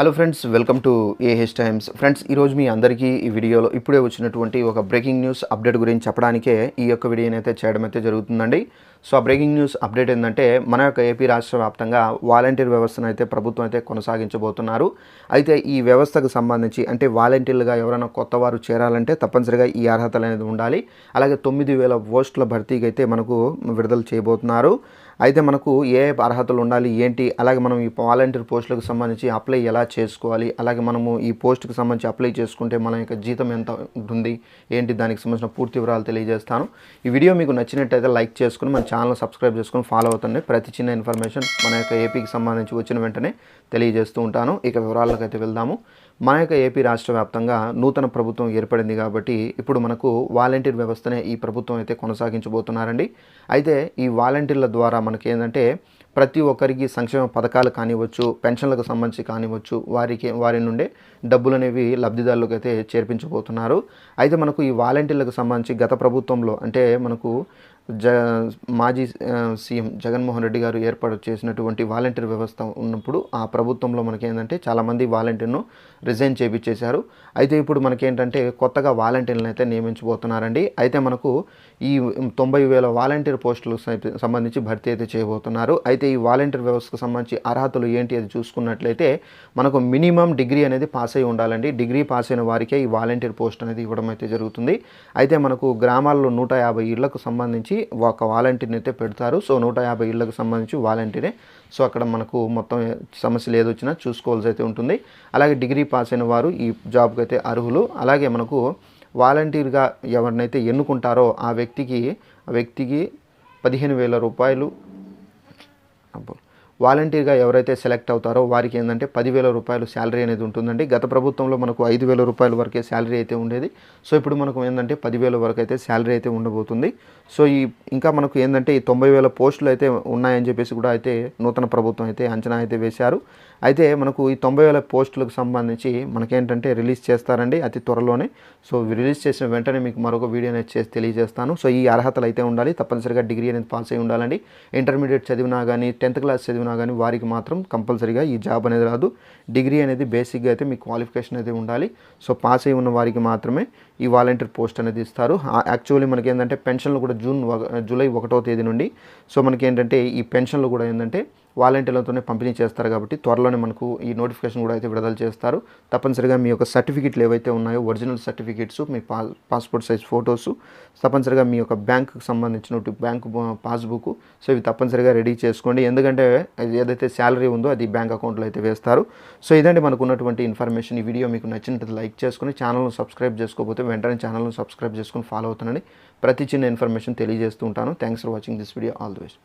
Hello friends welcome to AH Times friends ఈరోజు మీ అందరికీ ఈ వీడియోలో ఇప్పుడే వచ్చినటువంటి ఒక బ్రేకింగ్ న్యూస్ అప్డేట్ గురించి చెప్పడానికే ఈ యొక్క వీడియోని అయితే చేయడం అయితే జరుగుతుందండి. సో ఆ బ్రేకింగ్ న్యూస్ అప్డేట్ ఏంటంటే మన యొక్క ఏపీ రాష్ట్ర వ్యాప్తంగా వాలంటీర్ వ్యవస్థను అయితే ప్రభుత్వం అయితే కొనసాగించబోతున్నారు. అయితే ఈ వ్యవస్థకు సంబంధించి అంటే వాలంటీర్లుగా ఎవరైనా కొత్త వారు చేరాలంటే తప్పనిసరిగా ఈ అర్హతలు అనేది ఉండాలి. అలాగే తొమ్మిది వేల పోస్టుల భర్తీకి అయితే మనకు విడుదల చేయబోతున్నారు. అయితే మనకు ఏ అర్హతలు ఉండాలి ఏంటి? అలాగే మనం ఈ వాలంటీర్ పోస్టులకు సంబంధించి అప్లై ఎలా చేసుకోవాలి? అలాగే మనము ఈ పోస్ట్కి సంబంధించి అప్లై చేసుకుంటే మన యొక్క జీతం ఎంత ఉంటుంది? ఏంటి? దానికి సంబంధించిన పూర్తి వివరాలు తెలియజేస్తాను. ఈ వీడియో మీకు నచ్చినట్టయితే లైక్ చేసుకుని మన ఛానల్ సబ్స్క్రైబ్ చేసుకుని ఫాలో అవుతుంది ప్రతి చిన్న ఇన్ఫర్మేషన్ మన యొక్క ఏపీకి సంబంధించి వచ్చిన వెంటనే తెలియజేస్తూ ఉంటాను. ఇక వివరాలకు అయితే వెళ్దాము. మన యొక్క ఏపీ రాష్ట్ర వ్యాప్తంగా నూతన ప్రభుత్వం ఏర్పడింది కాబట్టి ఇప్పుడు మనకు వాలంటీర్ వ్యవస్థనే ఈ ప్రభుత్వం అయితే కొనసాగించబోతున్నారండి. అయితే ఈ వాలంటీర్ల ద్వారా మనకి ఏంటంటే ప్రతి ఒక్కరికి సంక్షేమ పథకాలు కానివ్వచ్చు పెన్షన్లకు సంబంధించి కానివ్వచ్చు వారికి వారి నుండే డబ్బులు అనేవి లబ్ధిదారులకు అయితే చేర్పించబోతున్నారు. అయితే మనకు ఈ వాలంటీర్లకు సంబంధించి గత ప్రభుత్వంలో అంటే మనకు జ మాజీ సీఎం జగన్మోహన్ రెడ్డి గారు ఏర్పాటు చేసినటువంటి వాలంటీర్ వ్యవస్థ ఉన్నప్పుడు ఆ ప్రభుత్వంలో మనకి ఏంటంటే చాలామంది వాలంటీర్ను రిజైన్ చేపించేశారు అయితే ఇప్పుడు మనకేంటంటే కొత్తగా వాలంటీర్లను అయితే నియమించబోతున్నారండి. అయితే మనకు ఈ తొంభై వేల వాలంటీర్ పోస్టులకు సంబంధించి భర్తీ అయితే చేయబోతున్నారు. అయితే ఈ వాలంటీర్ వ్యవస్థకు సంబంధించి అర్హతలు ఏంటి అది చూసుకున్నట్లయితే మనకు మినిమం డిగ్రీ అనేది పాస్ అయి ఉండాలండి. డిగ్రీ పాస్ అయిన వారికే ఈ వాలంటీర్ పోస్ట్ అనేది ఇవ్వడం అయితే జరుగుతుంది. అయితే మనకు గ్రామాల్లో నూట యాభై ఇళ్ళకు సంబంధించి ఒక వాలంటీర్ని అయితే పెడతారు. సో నూట యాభై ఇళ్ళకు సంబంధించి వాలంటీరే. సో అక్కడ మనకు మొత్తం సమస్యలు ఏదొచ్చినా చూసుకోవాల్సి అయితే ఉంటుంది. అలాగే డిగ్రీ పాస్ అయిన వారు ఈ జాబ్కి అయితే అర్హులు. అలాగే మనకు వాలంటీర్గా ఎవరినైతే ఎన్నుకుంటారో ఆ వ్యక్తికి ఆ వ్యక్తికి పదిహేను వేల రూపాయలు అబ్బో. వాలంటీర్గా ఎవరైతే సెలెక్ట్ అవుతారో వారికి ఏంటంటే పదివేల రూపాయలు శాలరీ అనేది ఉంటుందండి. గత ప్రభుత్వంలో మనకు ఐదు వేల రూపాయల వరకే శాలరీ అయితే ఉండేది. సో ఇప్పుడు మనకు ఏంటంటే పదివేల వరకు అయితే శాలరీ అయితే ఉండబోతుంది. సో ఈ ఇంకా మనకు ఏంటంటే ఈ తొంభై వేల పోస్టులు అయితే ఉన్నాయని చెప్పేసి కూడా అయితే నూతన ప్రభుత్వం అయితే అంచనా అయితే వేశారు. అయితే మనకు ఈ తొంభై వేల పోస్టులకు సంబంధించి మనకేంటంటే రిలీజ్ చేస్తారండి అతి త్వరలోనే. సో రిలీజ్ చేసిన వెంటనే మీకు మరొక వీడియో అనేది చేసి తెలియజేస్తాను. సో ఈ అర్హతలు అయితే ఉండాలి. తప్పనిసరిగా డిగ్రీ అనేది పాస్ అయి ఉండాలండి. ఇంటర్మీడియట్ చదివినా కానీ టెన్త్ క్లాస్ చదివినా కానీ వారికి మాత్రం కంపల్సరీగా ఈ జాబ్ అనేది రాదు. డిగ్రీ అనేది బేసిక్గా అయితే మీ క్వాలిఫికేషన్ అయితే ఉండాలి. సో పాస్ అయి ఉన్న వారికి మాత్రమే ఈ వాలంటీర్ పోస్ట్ అనేది ఇస్తారు. యాక్చువల్లీ మనకి ఏంటంటే పెన్షన్లు కూడా జూన్ ఒక- జూలై ఒకటో తేదీ నుండి. సో మనకి ఏంటంటే ఈ పెన్షన్లు కూడా ఏంటంటే వాలంటీర్లతోనే పంపిణీ చేస్తారు కాబట్టి త్వరలోనే మనకు ఈ నోటిఫికేషన్ కూడా అయితే విడుదల చేస్తారు. తప్పనిసరిగా మీ యొక్క సర్టిఫికెట్లు ఏవైతే ఉన్నాయో ఒరిజినల్ సర్టిఫికేట్స్ మీ పా పాస్పోర్ట్ సైజ్ ఫొటోస్ తప్పనిసరిగా మీ యొక్క బ్యాంకుకి సంబంధించిన బ్యాంకు పాస్బుక్ సో ఇవి తప్పనిసరిగా రెడీ చేసుకోండి. ఎందుకంటే అది ఏదైతే శాలరీ ఉందో అది బ్యాంక్ అకౌంట్లో అయితే వేస్తారు. సో ఇదండి మనకు ఉన్నటువంటి ఇన్ఫర్మేషన్. ఈ వీడియో మీకు నచ్చినట్టు లైక్ చేసుకుని ఛానల్ను సబ్స్క్రైబ్ చేసుకోకపోతే వెంటనే ఛానల్ను సబ్స్క్రైబ్ చేసుకుని ఫాలో అవుతానని ప్రతి చిన్న ఇన్ఫర్మేషన్ తెలియజేస్తూ ఉంటాను. Thanks for watching this video. All the best.